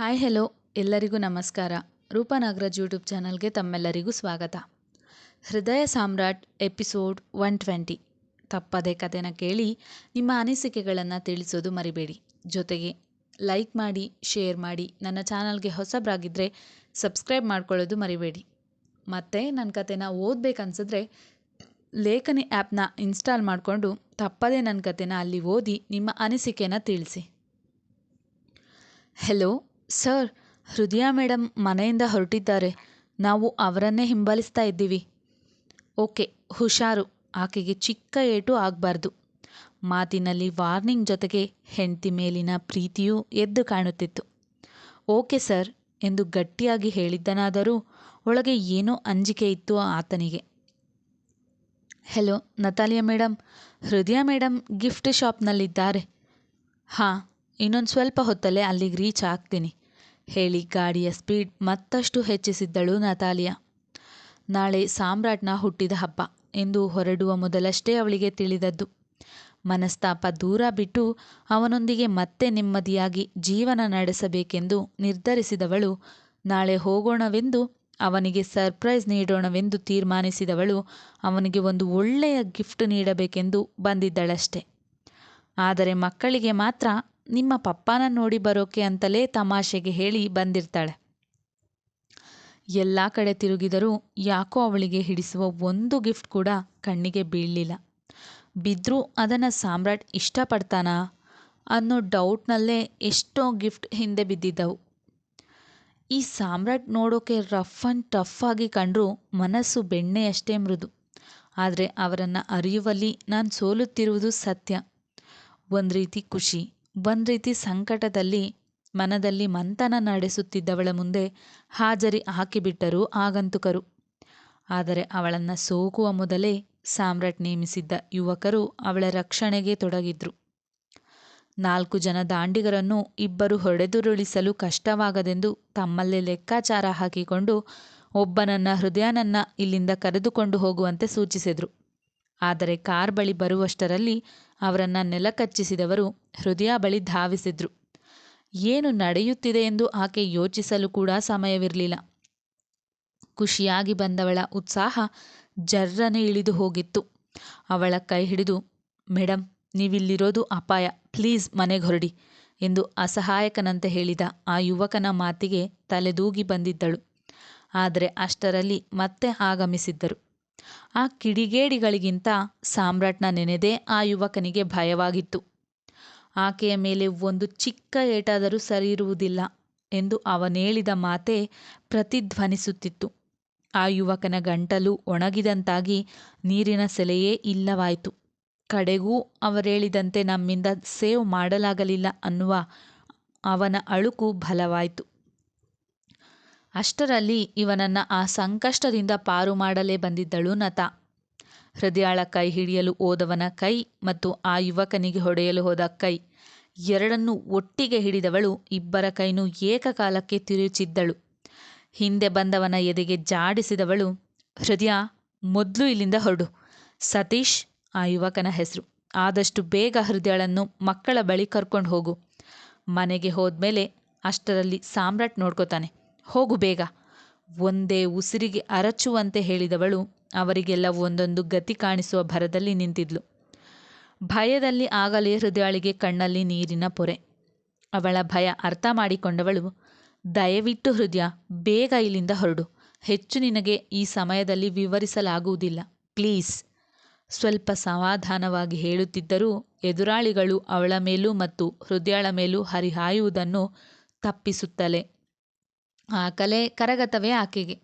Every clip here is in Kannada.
ಹಾಯ್ ಹೆಲೋ ಎಲ್ಲರಿಗೂ ನಮಸ್ಕಾರ. ರೂಪಾ ನಾಗರಾಜ್ ಯೂಟ್ಯೂಬ್ ಚಾನಲ್ಗೆ ತಮ್ಮೆಲ್ಲರಿಗೂ ಸ್ವಾಗತ. ಹೃದಯ ಸಾಮ್ರಾಟ್ ಎಪಿಸೋಡ್ ಒನ್ ಟ್ವೆಂಟಿ. ತಪ್ಪದೆ ಕಥೆನ ಕೇಳಿ ನಿಮ್ಮ ಅನಿಸಿಕೆಗಳನ್ನು ತಿಳಿಸೋದು ಮರಿಬೇಡಿ. ಜೊತೆಗೆ ಲೈಕ್ ಮಾಡಿ ಶೇರ್ ಮಾಡಿ ನನ್ನ ಚಾನಲ್ಗೆ ಹೊಸಬ್ರಾಗಿದ್ದರೆ ಸಬ್ಸ್ಕ್ರೈಬ್ ಮಾಡ್ಕೊಳ್ಳೋದು ಮರಿಬೇಡಿ. ಮತ್ತು ನನ್ನ ಕಥೆನ ಓದಬೇಕನ್ಸಿದ್ರೆ ಲೇಖನಿ ಆ್ಯಪ್ನ ಇನ್ಸ್ಟಾಲ್ ಮಾಡಿಕೊಂಡು ತಪ್ಪದೇ ನನ್ನ ಕಥೆನ ಅಲ್ಲಿ ಓದಿ ನಿಮ್ಮ ಅನಿಸಿಕೆನ ತಿಳಿಸಿ. ಹೆಲೋ ಸರ್, ಹೃದಯ ಮೇಡಮ್ ಮನೆಯಿಂದ ಹೊರಟಿದ್ದಾರೆ. ನಾವು ಅವರನ್ನೇ ಹಿಂಬಾಲಿಸ್ತಾ ಇದ್ದೀವಿ. ಓಕೆ, ಹುಷಾರು. ಆಕೆಗೆ ಚಿಕ್ಕ ಏಟು ಆಗಬಾರ್ದು. ಮಾತಿನಲ್ಲಿ ವಾರ್ನಿಂಗ್ ಜೊತೆಗೆ ಹೆಂಡತಿ ಮೇಲಿನ ಪ್ರೀತಿಯೂ ಎದ್ದು ಕಾಣುತ್ತಿತ್ತು. ಓಕೆ ಸರ್ ಎಂದು ಗಟ್ಟಿಯಾಗಿ ಹೇಳಿದ್ದನಾದರೂ ಒಳಗೆ ಏನೋ ಅಂಜಿಕೆ ಇತ್ತು ಆತನಿಗೆ. Hello, Natalia madam Hridaya madam gift ಶಾಪ್ನಲ್ಲಿದ್ದಾರೆ. ಹಾಂ, ಇನ್ನೊಂದು ಸ್ವಲ್ಪ ಹೊತ್ತಲ್ಲೇ ಅಲ್ಲಿಗೆ ರೀಚ್ ಆಗ್ತೀನಿ. ಹೇಳಿ ಗಾಡಿಯ ಸ್ಪೀಡ್ ಮತ್ತಷ್ಟು ಹೆಚ್ಚಿಸಿದ್ದಳು ನತಾಲಿಯಾ. ನಾಳೆ ಸಾಮ್ರಾಟ್ನ ಹುಟ್ಟಿದ ಹಬ್ಬ ಎಂದು ಹೊರಡುವ ಮೊದಲಷ್ಟೇ ಅವಳಿಗೆ ತಿಳಿದದ್ದು. ಮನಸ್ತಾಪ ದೂರ ಬಿಟ್ಟು ಅವನೊಂದಿಗೆ ಮತ್ತೆ ನೆಮ್ಮದಿಯಾಗಿ ಜೀವನ ನಡೆಸಬೇಕೆಂದು ನಿರ್ಧರಿಸಿದವಳು, ನಾಳೆ ಹೋಗೋಣವೆಂದು ಅವನಿಗೆ ಸರ್ಪ್ರೈಸ್ ನೀಡೋಣವೆಂದು ತೀರ್ಮಾನಿಸಿದವಳು, ಅವನಿಗೆ ಒಂದು ಒಳ್ಳೆಯ ಗಿಫ್ಟ್ ನೀಡಬೇಕೆಂದು ಬಂದಿದ್ದಳಷ್ಟೆ. ಆದರೆ ಮಕ್ಕಳಿಗೆ ಮಾತ್ರ ನಿಮ್ಮ ಪಪ್ಪನ ನೋಡಿ ಬರೋಕೆ ಅಂತಲೇ ತಮಾಷೆಗೆ ಹೇಳಿ ಬಂದಿರ್ತಾಳೆ. ಎಲ್ಲ ಕಡೆ ತಿರುಗಿದರೂ ಯಾಕೋ ಅವಳಿಗೆ ಹಿಡಿಸುವ ಒಂದು ಗಿಫ್ಟ್ ಕೂಡ ಕಣ್ಣಿಗೆ ಬೀಳಲಿಲ್ಲ. ಬಿದ್ದರೂ ಅದನ್ನು ಸಾಮ್ರಾಟ್ ಇಷ್ಟಪಡ್ತಾನಾ? ಅನ್ನೋ ಡೌಟ್ನಲ್ಲೇ ಎಷ್ಟೋ ಗಿಫ್ಟ್ ಹಿಂದೆ ಬಿದ್ದಿದ್ದವು. ಈ ಸಾಮ್ರಾಟ್ ನೋಡೋಕೆ ರಫ್ ಆ್ಯಂಡ್ ಟಫ್ ಆಗಿ ಕಂಡರೂ ಮನಸ್ಸು ಬೆಣ್ಣೆಯಷ್ಟೇ ಮೃದು. ಆದರೆ ಅವರನ್ನು ಅರಿಯುವಲ್ಲಿ ನಾನು ಸೋಲುತ್ತಿರುವುದು ಸತ್ಯ. ಒಂದು ರೀತಿ ಖುಷಿ. ಒಂದು ರೀತಿ ಸಂಕಟದಲ್ಲಿ ಮನದಲ್ಲಿ ಮಂಥನ ನಡೆಸುತ್ತಿದ್ದವಳ ಮುಂದೆ ಹಾಜರಿ ಹಾಕಿಬಿಟ್ಟರು ಆಗಂತುಕರು. ಆದರೆ ಅವಳನ್ನು ಸೋಕುವ ಮೊದಲೇ ಸಾಮ್ರಾಟ್ ನೇಮಿಸಿದ್ದ ಯುವಕರು ಅವಳ ರಕ್ಷಣೆಗೆ ತೊಡಗಿದ್ರು. ನಾಲ್ಕು ಜನ ದಾಂಡಿಗರನ್ನು ಇಬ್ಬರು ಹೊಡೆದುರುಳಿಸಲು ಕಷ್ಟವಾಗದೆಂದು ತಮ್ಮಲ್ಲೇ ಲೆಕ್ಕಾಚಾರ ಹಾಕಿಕೊಂಡು ಒಬ್ಬನನ್ನ ಹೃದಯನನ್ನ ಇಲ್ಲಿಂದ ಕರೆದುಕೊಂಡು ಹೋಗುವಂತೆ ಸೂಚಿಸಿದರು. ಆದರೆ ಕಾರ್ ಬಳಿ ಬರುವಷ್ಟರಲ್ಲಿ ಅವರನ್ನು ನೆಲಕಚ್ಚಿಸಿದವರು ಹೃದಯ ಬಳಿ ಧಾವಿಸಿದ್ರು. ಏನು ನಡೆಯುತ್ತಿದೆ ಎಂದು ಆಕೆ ಯೋಚಿಸಲು ಕೂಡ ಸಮಯವಿರಲಿಲ್ಲ. ಖುಷಿಯಾಗಿ ಬಂದವಳ ಉತ್ಸಾಹ ಜರ್ರನೆ ಇಳಿದು ಹೋಗಿತ್ತು. ಅವಳ ಕೈ ಹಿಡಿದು ಮೇಡಮ್ ನೀವಿಲ್ಲಿರೋದು ಅಪಾಯ. ಪ್ಲೀಸ್ ಮನೆಗೆ ಹೊರಡಿ ಎಂದು ಅಸಹಾಯಕನಂತೆ ಹೇಳಿದ ಆ ಯುವಕನ ಮಾತಿಗೆ ತಲೆದೂಗಿ ಬಂದಿದ್ದಳು. ಆದರೆ ಅಷ್ಟರಲ್ಲಿ ಮತ್ತೆ ಆಗಮಿಸಿದ್ದರು. ಆ ಕಿಡಿಗೇಡಿಗಳಿಗಿಂತ ಸಾಮ್ರಾಟ್ನ ನೆನೆದೇ ಆ ಯುವಕನಿಗೆ ಭಯವಾಗಿತ್ತು. ಆಕೆಯ ಮೇಲೆ ಒಂದು ಚಿಕ್ಕ ಏಟಾದರೂ ಸರಿ ಇರುವುದಿಲ್ಲ ಎಂದು ಅವನೇಳಿದ ಮಾತೇ ಪ್ರತಿಧ್ವನಿಸುತ್ತಿತ್ತು. ಆ ಯುವಕನ ಗಂಟಲು ಒಣಗಿದಂತಾಗಿ ನೀರಿನ ಸೆಲೆಯೇ ಇಲ್ಲವಾಯಿತು. ಕಡೆಗೂ ಅವರೇಳಿದಂತೆ ನಮ್ಮಿಂದ ಸೇವ್ ಮಾಡಲಾಗಲಿಲ್ಲ ಅನ್ನುವ ಅವನ ಅಳುಕು ಬಲವಾಯಿತು. ಅಷ್ಟರಲ್ಲಿ ಇವನನ್ನು ಆ ಸಂಕಷ್ಟದಿಂದ ಪಾರು ಮಾಡಲೇ ಬಂದಿದ್ದಳು ನತ. ಹೃದಯಾಳ ಕೈ ಹಿಡಿಯಲು ಹೋದವನ ಕೈ ಮತ್ತು ಆ ಯುವಕನಿಗೆ ಹೊಡೆಯಲು ಹೋದ ಕೈ. ಎರಡನ್ನೂ ಒಟ್ಟಿಗೆ ಹಿಡಿದವಳು ಇಬ್ಬರ ಕೈನೂ ಏಕಕಾಲಕ್ಕೆ ತಿರುಚಿದ್ದಳು. ಹಿಂದೆ ಬಂದವನ ಎದೆಗೆ ಜಾಡಿಸಿದವಳು, ಹೃದಯ, ಮೊದಲು ಇಲ್ಲಿಂದ ಹೊರಡು. ಸತೀಶ್, ಆ ಯುವಕನ ಹೆಸರು. ಆದಷ್ಟು ಬೇಗ ಹೃದಯಳನ್ನು ಮಕ್ಕಳ ಬಳಿ ಕರ್ಕೊಂಡು ಹೋಗು. ಮನೆಗೆ ಹೋದ್ಮೇಲೆ ಅಷ್ಟರಲ್ಲಿ ಸಾಮ್ರಾಟ್ ನೋಡ್ಕೋತಾನೆ. ಹೋಗು ಬೇಗ. ಒಂದೇ ಉಸಿರಿಗೆ ಅರಚುವಂತೆ ಹೇಳಿದವಳು ಅವರಿಗೆಲ್ಲ ಒಂದೊಂದು ಗತಿ ಕಾಣಿಸುವ ಭರದಲ್ಲಿ ನಿಂತಿದ್ಲು. ಭಯದಲ್ಲಿ ಆಗಲೇ ಹೃದಯಾಳಿಗೆ ಕಣ್ಣಲ್ಲಿ ನೀರಿನ ಪೊರೆ. ಅವಳ ಭಯ ಅರ್ಥ ಮಾಡಿಕೊಂಡವಳು, ದಯವಿಟ್ಟು ಹೃದಯ, ಬೇಗ ಇಲ್ಲಿಂದ ಹೊರಡು. ಹೆಚ್ಚು ನಿನಗೆ ಈ ಸಮಯದಲ್ಲಿ ವಿವರಿಸಲಾಗುವುದಿಲ್ಲ. ಪ್ಲೀಸ್. ಸ್ವಲ್ಪ ಸಮಾಧಾನವಾಗಿ ಹೇಳುತ್ತಿದ್ದರೂ ಎದುರಾಳಿಗಳು ಅವಳ ಮೇಲೂ ಮತ್ತು ಹೃದಯಾಳ ಮೇಲೂ ಹರಿಹಾಯುವುದನ್ನು ತಪ್ಪಿಸುತ್ತಲೇ ಆ ಕಲೆ ಕರಗತವೇ ಆಕೆಗೆ.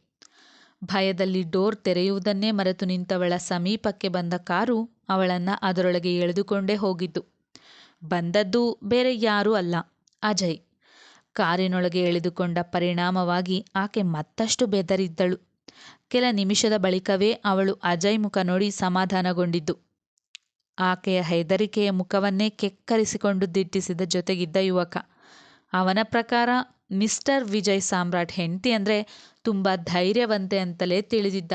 ಭಯದಲ್ಲಿ ಡೋರ್ ತೆರೆಯುವುದನ್ನೇ ಮರೆತು ನಿಂತವಳ ಸಮೀಪಕ್ಕೆ ಬಂದ ಕಾರು ಅವಳನ್ನು ಅದರೊಳಗೆ ಎಳೆದುಕೊಂಡೇ ಹೋಗಿದ್ದು. ಬಂದದ್ದು ಬೇರೆ ಯಾರೂ ಅಲ್ಲ, ಅಜಯ್. ಕಾರಿನೊಳಗೆ ಎಳೆದುಕೊಂಡ ಪರಿಣಾಮವಾಗಿ ಆಕೆ ಮತ್ತಷ್ಟು ಬೆದರಿದ್ದಳು. ಕೆಲ ನಿಮಿಷದ ಬಳಿಕವೇ ಅವಳು ಅಜಯ್ ಮುಖ ನೋಡಿ ಸಮಾಧಾನಗೊಂಡಿದ್ದು. ಆಕೆಯ ಹೆದರಿಕೆಯ ಮುಖವನ್ನೇ ಕೆಕ್ಕರಿಸಿಕೊಂಡು ದಿಟ್ಟಿಸಿದ ಜೊತೆಗಿದ್ದ ಯುವಕ. ಅವನ ಪ್ರಕಾರ ಮಿಸ್ಟರ್ ವಿಜಯ್ ಸಾಮ್ರಾಟ್ ಹೆಂಡತಿ ಅಂದರೆ ತುಂಬ ಧೈರ್ಯವಂತೆ ಅಂತಲೇ ತಿಳಿದಿದ್ದ.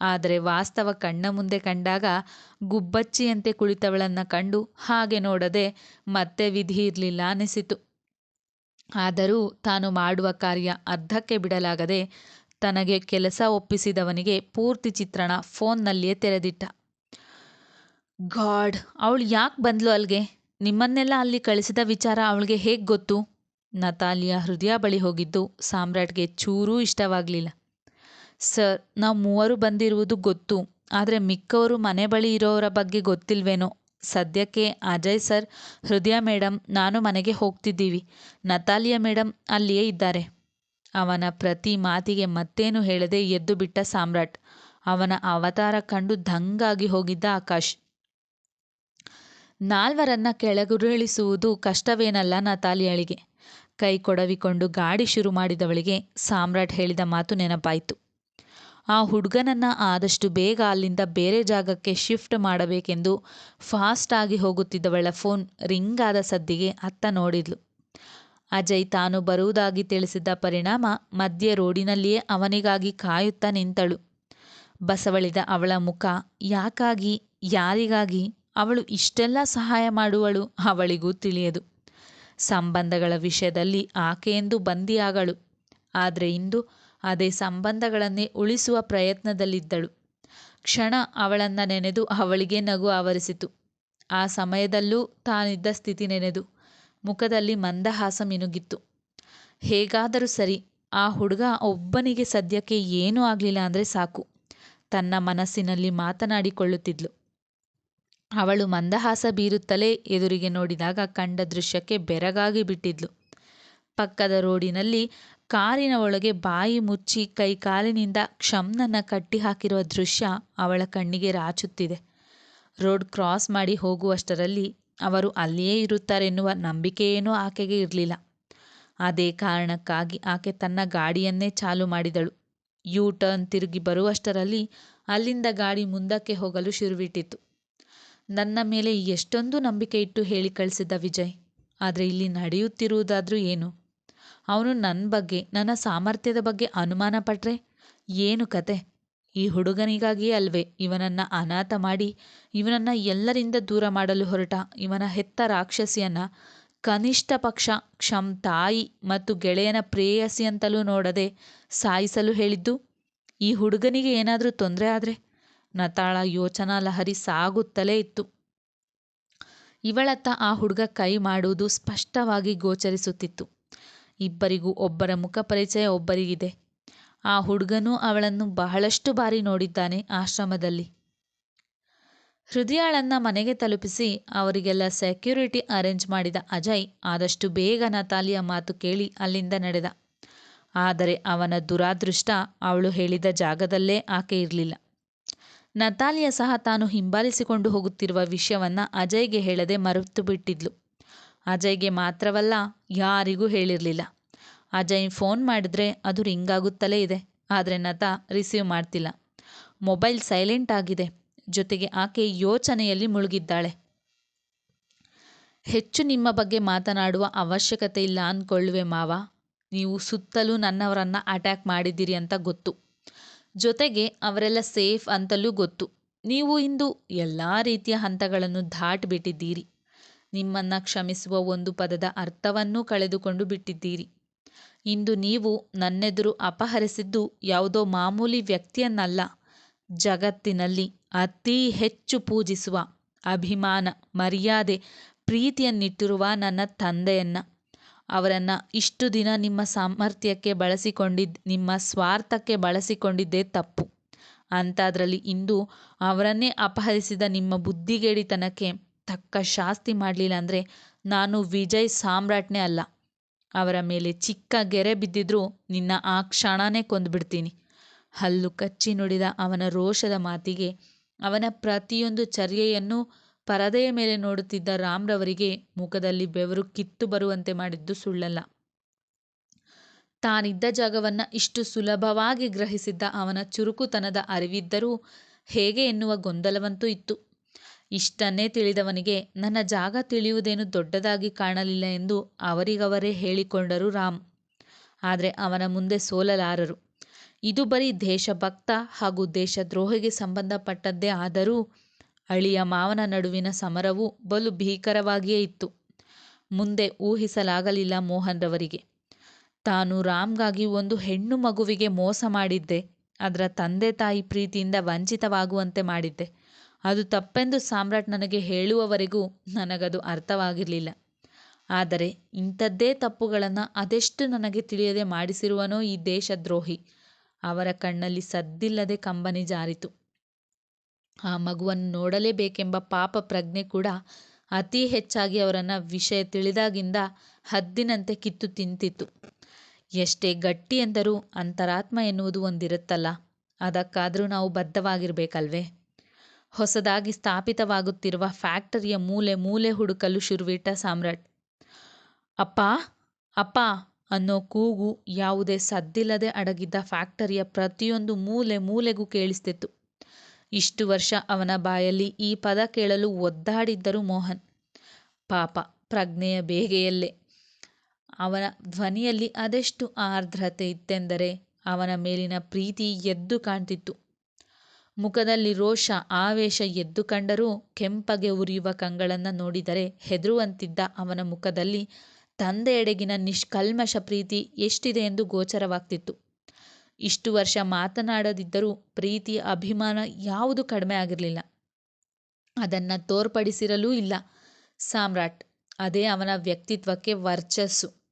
ಆದರೆ ವಾಸ್ತವ ಕಣ್ಣ ಮುಂದೆ ಕಂಡಾಗ ಗುಬ್ಬಚ್ಚಿಯಂತೆ ಕುಳಿತವಳನ್ನು ಕಂಡು ಹಾಗೆ ನೋಡದೆ ಮತ್ತೆ ವಿಧಿ ಇರಲಿಲ್ಲ ಅನಿಸಿತು. ಆದರೂ ತಾನು ಮಾಡುವ ಕಾರ್ಯ ಅರ್ಧಕ್ಕೆ ಬಿಡಲಾಗದೆ ತನಗೆ ಕೆಲಸ ಒಪ್ಪಿಸಿದವನಿಗೆ ಪೂರ್ತಿ ಚಿತ್ರಣ ಫೋನ್ನಲ್ಲಿಯೇ ತೆರೆದಿಟ್ಟ. ಗಾಡ್, ಅವಳು ಯಾಕೆ ಬಂದ್ಲು ಅಲ್ಲಿಗೆ ನಿಮ್ಮನ್ನೆಲ್ಲ ಅಲ್ಲಿ ಕಳಿಸಿದ ವಿಚಾರ ಅವಳಿಗೆ ಹೇಗೆ ಗೊತ್ತು? ನತಾಲಿಯ ಹೃದಯ ಬಳಿ ಹೋಗಿದ್ದು. ಸಾಮ್ರಾಟ್ಗೆ ಚೂರೂ ಇಷ್ಟವಾಗಲಿಲ್ಲ. ಸರ್, ನಾವು ಮೂವರು ಬಂದಿರುವುದು ಗೊತ್ತು. ಆದರೆ ಮಿಕ್ಕವರು ಮನೆ ಬಳಿ ಇರೋರ ಬಗ್ಗೆ ಗೊತ್ತಿಲ್ವೇನೋ. ಸದ್ಯಕ್ಕೆ ಅಜಯ್ ಸರ್, ಹೃದಯ ಮೇಡಮ್ ನಾನು ಮನೆಗೆ ಹೋಗ್ತಿದ್ದೀವಿ. ನತಾಲಿಯ ಮೇಡಮ್ ಅಲ್ಲಿಯೇ ಇದ್ದಾರೆ. ಅವನ ಪ್ರತಿ ಮಾತಿಗೆ ಮತ್ತೇನು ಹೇಳದೆ ಎದ್ದು ಬಿಟ್ಟ ಸಾಮ್ರಾಟ್. ಅವನ ಅವತಾರ ಕಂಡು ದಂಗಾಗಿ ಹೋಗಿದ್ದ ಆಕಾಶ್. ನಾಲ್ವರನ್ನ ಕೆಳಗುರುಳಿಸುವುದು ಕಷ್ಟವೇನಲ್ಲ ನತಾಲಿಯಳಿಗೆ. ಕೈ ಕೊಡವಿಕೊಂಡು ಗಾಡಿ ಶುರು ಮಾಡಿದವಳಿಗೆ ಸಾಮ್ರಾಟ್ ಹೇಳಿದ ಮಾತು ನೆನಪಾಯಿತು. ಆ ಹುಡುಗನನ್ನ ಆದಷ್ಟು ಬೇಗ ಅಲ್ಲಿಂದ ಬೇರೆ ಜಾಗಕ್ಕೆ ಶಿಫ್ಟ್ ಮಾಡಬೇಕೆಂದು ಫಾಸ್ಟ್ ಆಗಿ ಹೋಗುತ್ತಿದ್ದವಳ ಫೋನ್ ರಿಂಗ್ ಆದ ಸದ್ದಿಗೆ ಅತ್ತ ನೋಡಿದ್ಲು. ಅಜಯ್ ತಾನು ಬರುವುದಾಗಿ ತಿಳಿಸಿದ್ದ ಪರಿಣಾಮ ಮಧ್ಯೆ ರೋಡಿನಲ್ಲಿಯೇ ಅವನಿಗಾಗಿ ಕಾಯುತ್ತಾ ನಿಂತಳು. ಬಸವಳಿದ ಅವಳ ಮುಖ ಯಾಕಾಗಿ, ಯಾರಿಗಾಗಿ, ಅವಳು ಇಷ್ಟೆಲ್ಲ ಸಹಾಯ ಮಾಡುವಳು ಅವಳಿಗೂ ತಿಳಿಯದು. ಸಂಬಂಧಗಳ ವಿಷಯದಲ್ಲಿ ಆಕೆಯೆಂದು ಬಂದಿಯಾಗಳು. ಆದರೆ ಇಂದು ಅದೇ ಸಂಬಂಧಗಳನ್ನೇ ಉಳಿಸುವ ಪ್ರಯತ್ನದಲ್ಲಿದ್ದಳು. ಕ್ಷಣ ಅವಳನ್ನ ನೆನೆದು ಅವಳಿಗೆ ನಗು ಆವರಿಸಿತು. ಆ ಸಮಯದಲ್ಲೂ ತಾನಿದ್ದ ಸ್ಥಿತಿ ನೆನೆದು ಮುಖದಲ್ಲಿ ಮಂದಹಾಸ ಮಿನುಗಿತ್ತು. ಹೇಗಾದರೂ ಸರಿ, ಆ ಹುಡುಗ ಒಬ್ಬನಿಗೆ ಸದ್ಯಕ್ಕೆ ಏನೂ ಆಗಲಿಲ್ಲ ಅಂದರೆ ಸಾಕು. ತನ್ನ ಮನಸ್ಸಿನಲ್ಲಿ ಮಾತನಾಡಿಕೊಳ್ಳುತ್ತಿದ್ಲು. ಅವಳು ಮಂದಹಾಸ ಬೀರುತ್ತಲೇ ಎದುರಿಗೆ ನೋಡಿದಾಗ ಕಂಡ ದೃಶ್ಯಕ್ಕೆ ಬೆರಗಾಗಿ ಬಿಟ್ಟಿದ್ಲು. ಪಕ್ಕದ ರೋಡಿನಲ್ಲಿ ಕಾರಿನ ಒಳಗೆ ಬಾಯಿ ಮುಚ್ಚಿ ಕೈ ಕಾಲಿನಿಂದ ಕ್ಷಮ್ನನ್ನ ಕಟ್ಟಿ ಹಾಕಿರುವ ದೃಶ್ಯ ಅವಳ ಕಣ್ಣಿಗೆ ರಾಚುತ್ತಿದೆ. ರೋಡ್ ಕ್ರಾಸ್ ಮಾಡಿ ಹೋಗುವಷ್ಟರಲ್ಲಿ ಅವರು ಅಲ್ಲಿಯೇ ಇರುತ್ತಾರೆನ್ನುವ ನಂಬಿಕೆಯೇನೂ ಆಕೆಗೆ ಇರಲಿಲ್ಲ. ಅದೇ ಕಾರಣಕ್ಕಾಗಿ ಆಕೆ ತನ್ನ ಗಾಡಿಯನ್ನೇ ಚಾಲು ಮಾಡಿದಳು. ಯೂ ಟರ್ನ್ ತಿರುಗಿ ಬರುವಷ್ಟರಲ್ಲಿ ಅಲ್ಲಿಂದ ಗಾಡಿ ಮುಂದಕ್ಕೆ ಹೋಗಲು ಶುರುವಿಟ್ಟಿತು ನನ್ನ ಮೇಲೆ ಎಷ್ಟೊಂದು ನಂಬಿಕೆ ಇಟ್ಟು ಹೇಳಿ ಕಳಿಸಿದ್ದ ವಿಜಯ್. ಆದರೆ ಇಲ್ಲಿ ನಡೆಯುತ್ತಿರುವುದಾದ್ರೂ ಏನು? ಅವನು ನನ್ನ ಬಗ್ಗೆ, ನನ್ನ ಸಾಮರ್ಥ್ಯದ ಬಗ್ಗೆ ಅನುಮಾನ ಪಟ್ರೆ ಏನು ಕತೆ? ಈ ಹುಡುಗನಿಗಾಗಿಯೇ ಅಲ್ವೇ, ಇವನನ್ನ ಅನಾಥ ಮಾಡಿ, ಇವನನ್ನ ಎಲ್ಲರಿಂದ ದೂರ ಮಾಡಲು ಹೊರಟ ಇವನ ಹೆತ್ತ ರಾಕ್ಷಸಿಯನ್ನ ಕನಿಷ್ಠ ಪಕ್ಷ, ಕ್ಷಮ್ ತಾಯಿ ಮತ್ತು ಗೆಳೆಯನ ಪ್ರೇಯಸಿ ಅಂತಲೂ ನೋಡದೆ ಸಾಯಿಸಲು ಹೇಳಿದ್ದು, ಈ ಹುಡುಗನಿಗೆ ಏನಾದರೂ ತೊಂದರೆ ಆದರೆ? ನತಾಳ ಯೋಚನಾ ಲಹರಿ ಸಾಗುತ್ತಲೇ ಇತ್ತು. ಇವಳತ್ತ ಆ ಹುಡುಗ ಕೈ ಮಾಡುವುದು ಸ್ಪಷ್ಟವಾಗಿ ಗೋಚರಿಸುತ್ತಿತ್ತು. ಇಬ್ಬರಿಗೂ ಒಬ್ಬರ ಮುಖ ಪರಿಚಯ ಒಬ್ಬರಿಗಿದೆ. ಆ ಹುಡುಗನೂ ಅವಳನ್ನು ಬಹಳಷ್ಟು ಬಾರಿ ನೋಡಿದ್ದಾನೆ ಆಶ್ರಮದಲ್ಲಿ. ಹೃದಯಾಳನ್ನ ಮನೆಗೆ ತಲುಪಿಸಿ ಅವರಿಗೆಲ್ಲ ಸೆಕ್ಯೂರಿಟಿ ಅರೇಂಜ್ ಮಾಡಿದ ಅಜಯ್ ಆದಷ್ಟು ಬೇಗ ನತಾಲಿಯ ಮಾತು ಕೇಳಿ ಅಲ್ಲಿಂದ ನಡೆದ. ಆದರೆ ಅವನ ದುರಾದೃಷ್ಟ ಅವಳು ಹೇಳಿದ ಜಾಗದಲ್ಲೇ ಆಕೆ ಇರಲಿಲ್ಲ. ನತಾಲಿಯ ಸಹ ತಾನು ಹಿಂಬಾಲಿಸಿಕೊಂಡು ಹೋಗುತ್ತಿರುವ ವಿಷಯವನ್ನ ಅಜಯ್ಗೆ ಹೇಳದೆ ಮರೆತು ಬಿಟ್ಟಿದ್ಲು. ಅಜಯ್ಗೆ ಮಾತ್ರವಲ್ಲ, ಯಾರಿಗೂ ಹೇಳಿರಲಿಲ್ಲ. ಅಜಯ್ ಫೋನ್ ಮಾಡಿದ್ರೆ ಅದು ರಿಂಗ್ ಆಗುತ್ತಲೇ ಇದೆ, ಆದರೆ ನತಾ ರಿಸೀವ್ ಮಾಡ್ತಿಲ್ಲ. ಮೊಬೈಲ್ ಸೈಲೆಂಟ್ ಆಗಿದೆ, ಜೊತೆಗೆ ಆಕೆ ಯೋಚನೆಯಲ್ಲಿ ಮುಳುಗಿದ್ದಾಳೆ. ಹೆಚ್ಚು ನಿಮ್ಮ ಬಗ್ಗೆ ಮಾತನಾಡುವ ಅವಶ್ಯಕತೆ ಇಲ್ಲ ಅಂದ್ಕೊಳ್ಳುವೆ ಮಾವ. ನೀವು ಸುತ್ತಲೂ ನನ್ನವರನ್ನ ಅಟ್ಯಾಕ್ ಮಾಡಿದ್ದೀರಿ ಅಂತ ಗೊತ್ತು. ಜೊತೆಗೆ ಅವರೆಲ್ಲ ಸೇಫ್ ಅಂತಲೂ ಗೊತ್ತು. ನೀವು ಇಂದು ಎಲ್ಲ ರೀತಿಯ ಹಂತಗಳನ್ನು ದಾಟಿಬಿಟ್ಟಿದ್ದೀರಿ. ನಿಮ್ಮನ್ನು ಕ್ಷಮಿಸುವ ಒಂದು ಪದದ ಅರ್ಥವನ್ನೂ ಕಳೆದುಕೊಂಡು ಬಿಟ್ಟಿದ್ದೀರಿ. ಇಂದು ನೀವು ನನ್ನೆದುರು ಅಪಹರಿಸಿದ್ದು ಯಾವುದೋ ಮಾಮೂಲಿ ವ್ಯಕ್ತಿಯನ್ನಲ್ಲ. ಜಗತ್ತಿನಲ್ಲಿ ಅತಿ ಹೆಚ್ಚು ಪೂಜಿಸುವ, ಅಭಿಮಾನ, ಮರ್ಯಾದೆ, ಪ್ರೀತಿಯನ್ನಿಟ್ಟಿರುವ ನನ್ನ ತಂದೆಯನ್ನ. ಅವರನ್ನು ಇಷ್ಟು ದಿನ ನಿಮ್ಮ ಸಾಮರ್ಥ್ಯಕ್ಕೆ ಬಳಸಿಕೊಂಡಿದ್ದು ನಿಮ್ಮ ಸ್ವಾರ್ಥಕ್ಕೆ ಬಳಸಿಕೊಂಡಿದ್ದೇ ತಪ್ಪು. ಅಂಥದ್ರಲ್ಲಿ ಇಂದು ಅವರನ್ನೇ ಅಪಹರಿಸಿದ ನಿಮ್ಮ ಬುದ್ಧಿಗೇಡಿತನಕ್ಕೆ ತಕ್ಕ ಶಾಸ್ತಿ ಮಾಡಲಿಲ್ಲ ಅಂದರೆ ನಾನು ವಿಜಯ್ ಸಾಮ್ರಾಟ್ನೇ ಅಲ್ಲ. ಅವರ ಮೇಲೆ ಚಿಕ್ಕ ಗೆರೆ ಬಿದ್ದಿದ್ರೂ ನಿನ್ನ ಆ ಕ್ಷಣನೇ ಕೊಂದುಬಿಡ್ತೀನಿ. ಹಲ್ಲು ಕಚ್ಚಿ ನುಡಿದ ಅವನ ರೋಷದ ಮಾತಿಗೆ ಅವನ ಪ್ರತಿಯೊಂದು ಚರ್ಯೆಯನ್ನು ಪರದೆಯ ಮೇಲೆ ನೋಡುತ್ತಿದ್ದ ರಾಮ್ರವರಿಗೆ ಮುಖದಲ್ಲಿ ಬೆವರು ಕಿತ್ತು ಬರುವಂತೆ ಮಾಡಿದ್ದು ಸುಳ್ಳಲ್ಲ. ತಾನಿದ್ದ ಜಾಗವನ್ನ ಇಷ್ಟು ಸುಲಭವಾಗಿ ಗ್ರಹಿಸಿದ್ದ ಅವನ ಚುರುಕುತನದ ಅರಿವಿದ್ದರೂ ಹೇಗೆ ಎನ್ನುವ ಗೊಂದಲವಂತೂ ಇತ್ತು. ಇಷ್ಟನ್ನೇ ತಿಳಿದವನಿಗೆ, ನನ್ನ ಜಾಗ ತಿಳಿಯುವುದೇನು ದೊಡ್ಡದಾಗಿ ಕಾಣಲಿಲ್ಲ ಎಂದು ಅವರಿಗವರೇ ಹೇಳಿಕೊಂಡರು ರಾಮ್. ಆದರೆ ಅವನ ಮುಂದೆ ಸೋಲಲಾರರು. ಇದು ಬರೀ ದೇಶಭಕ್ತ ಹಾಗೂ ದೇಶದ್ರೋಹಿಗೆ ಸಂಬಂಧಪಟ್ಟದ್ದೇ ಆದರೂ ಅಳಿಯ ಮಾವನ ನಡುವಿನ ಸಮರವು ಬಲು ಭೀಕರವಾಗಿಯೇ ಇತ್ತು. ಮುಂದೆ ಊಹಿಸಲಾಗಲಿಲ್ಲ ಮೋಹನ್ರವರಿಗೆ ತಾನು ರಾಮ್ಗಾಗಿ ಒಂದು ಹೆಣ್ಣು ಮಗುವಿಗೆ ಮೋಸ ಮಾಡಿದ್ದೆ. ಅದರ ತಂದೆ ತಾಯಿ ಪ್ರೀತಿಯಿಂದ ವಂಚಿತವಾಗುವಂತೆ ಮಾಡಿದ್ದೆ. ಅದು ತಪ್ಪೆಂದು ಸಾಮ್ರಾಟ್ ನನಗೆ ಹೇಳುವವರೆಗೂ ನನಗದು ಅರ್ಥವಾಗಿರಲಿಲ್ಲ. ಆದರೆ ಇಂಥದ್ದೇ ತಪ್ಪುಗಳನ್ನು ಅದೆಷ್ಟು ನನಗೆ ತಿಳಿಯದೆ ಮಾಡಿಸಿರುವನೋ ಈ ದೇಶದ್ರೋಹಿ. ಅವರ ಕಣ್ಣಲ್ಲಿ ಸದ್ದಿಲ್ಲದೆ ಕಂಬನಿ ಜಾರಿತು. ಆ ಮಗುವನ್ನು ನೋಡಲೇಬೇಕೆಂಬ ಪಾಪ ಪ್ರಜ್ಞೆ ಕೂಡ ಅತಿ ಹೆಚ್ಚಾಗಿ ಅವರನ್ನು ವಿಷಯ ತಿಳಿದಾಗಿಂದ ಹದ್ದಿನಂತೆ ಕಿತ್ತು ತಿಂತಿತ್ತು. ಎಷ್ಟೇ ಗಟ್ಟಿ ಎಂದರೂ ಅಂತರಾತ್ಮ ಎನ್ನುವುದು ಒಂದಿರುತ್ತಲ್ಲ. ಅದಕ್ಕಾದರೂ ನಾವು ಬದ್ಧವಾಗಿರಬೇಕಲ್ವೇ? ಹೊಸದಾಗಿ ಸ್ಥಾಪಿತವಾಗುತ್ತಿರುವ ಫ್ಯಾಕ್ಟರಿಯ ಮೂಲೆ ಮೂಲೆ ಹುಡುಕಲು ಶುರುವಿಟ್ಟ ಸಾಮ್ರಾಟ್. ಅಪ್ಪ ಅಪ್ಪ ಅನ್ನೋ ಕೂಗು ಯಾವುದೇ ಸದ್ದಿಲ್ಲದೆ ಅಡಗಿದ್ದ ಫ್ಯಾಕ್ಟರಿಯ ಪ್ರತಿಯೊಂದು ಮೂಲೆ ಮೂಲೆಗೂ ಕೇಳಿಸ್ತಿತ್ತು. ಇಷ್ಟು ವರ್ಷ ಅವನ ಬಾಯಲ್ಲಿ ಈ ಪದ ಕೇಳಲು ಒದ್ದಾಡಿದ್ದರು ಮೋಹನ್. ಪಾಪ, ಪ್ರಜ್ಞೆಯ ಬೇಗೆಯಲ್ಲೇ. ಅವನ ಧ್ವನಿಯಲ್ಲಿ ಅದೆಷ್ಟು ಆರ್ದ್ರತೆ ಇತ್ತೆಂದರೆ ಅವನ ಮೇಲಿನ ಪ್ರೀತಿ ಎದ್ದು ಕಾಣ್ತಿತ್ತು. ಮುಖದಲ್ಲಿ ರೋಷ, ಆವೇಶ ಎದ್ದು ಕಂಡರೂ ಕೆಂಪಗೆ ಉರಿಯುವ ಕಂಗಳನ್ನು ನೋಡಿದರೆ ಹೆದರುವಂತಿದ್ದ ಅವನ ಮುಖದಲ್ಲಿ ತಂದೆಯೆಡೆಗಿನ ನಿಷ್ಕಲ್ಮಶ ಪ್ರೀತಿ ಎಷ್ಟಿದೆ ಎಂದು ಗೋಚರವಾಗ್ತಿತ್ತು. ಇಷ್ಟು ವರ್ಷ ಮಾತನಾಡದಿದ್ದರೂ ಪ್ರೀತಿ, ಅಭಿಮಾನ ಯಾವುದು ಕಡಿಮೆ ಆಗಿರಲಿಲ್ಲ. ಅದನ್ನು ತೋರ್ಪಡಿಸಿರಲೂ ಇಲ್ಲ. ಸಾಮ್ರಾಟ್, ಅದೇ ಅವನ ವ್ಯಕ್ತಿತ್ವಕ್ಕೆ ವರ್ಚಸ್ಸು.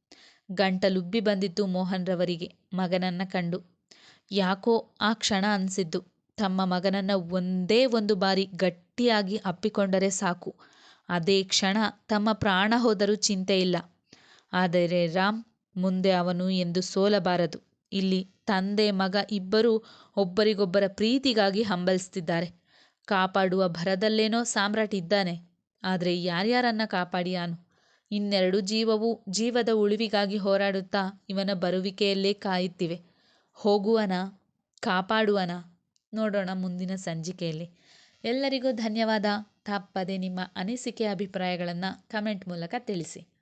ಗಂಟಲುಬ್ಬಿ ಬಂದಿತ್ತು ಮೋಹನ್ರವರಿಗೆ ಮಗನನ್ನ ಕಂಡು. ಯಾಕೋ ಆ ಕ್ಷಣ ಅನಿಸಿದ್ದು, ತಮ್ಮ ಮಗನನ್ನ ಒಂದೇ ಒಂದು ಬಾರಿ ಗಟ್ಟಿಯಾಗಿ ಅಪ್ಪಿಕೊಂಡರೆ ಸಾಕು. ಅದೇ ಕ್ಷಣ ತಮ್ಮ ಪ್ರಾಣ ಹೋದರೂ ಚಿಂತೆ ಇಲ್ಲ. ಆದರೆ ರಾಮ್, ಮುಂದೆ ಅವನು ಎಂದು ಸೋಲಬಾರದು. ಇಲ್ಲಿ ತಂದೆ, ಮಗ ಇಬ್ಬರೂ ಒಬ್ಬರಿಗೊಬ್ಬರ ಪ್ರೀತಿಗಾಗಿ ಹಂಬಲಿಸ್ತಿದ್ದಾರೆ ಕಾಪಾಡುವ ಭರದಲ್ಲೇನೋ ಸಾಮ್ರಾಟ್ ಇದ್ದಾನೆ. ಆದರೆ ಯಾರ್ಯಾರನ್ನ ಕಾಪಾಡಿಯಾನು ಇನ್ನೆರಡು ಜೀವವು ಜೀವದ ಉಳಿವಿಗಾಗಿ ಹೋರಾಡುತ್ತಾ ಇವನ ಬರುವಿಕೆಯಲ್ಲೇ ಕಾಯುತ್ತಿವೆ. ಹೋಗುವನ, ಕಾಪಾಡುವನ, ನೋಡೋಣ ಮುಂದಿನ ಸಂಚಿಕೆಯಲ್ಲಿ. ಎಲ್ಲರಿಗೂ ಧನ್ಯವಾದ. ತಪ್ಪದೆ ನಿಮ್ಮ ಅನಿಸಿಕೆ, ಅಭಿಪ್ರಾಯಗಳನ್ನು ಕಮೆಂಟ್ ಮೂಲಕ ತಿಳಿಸಿ.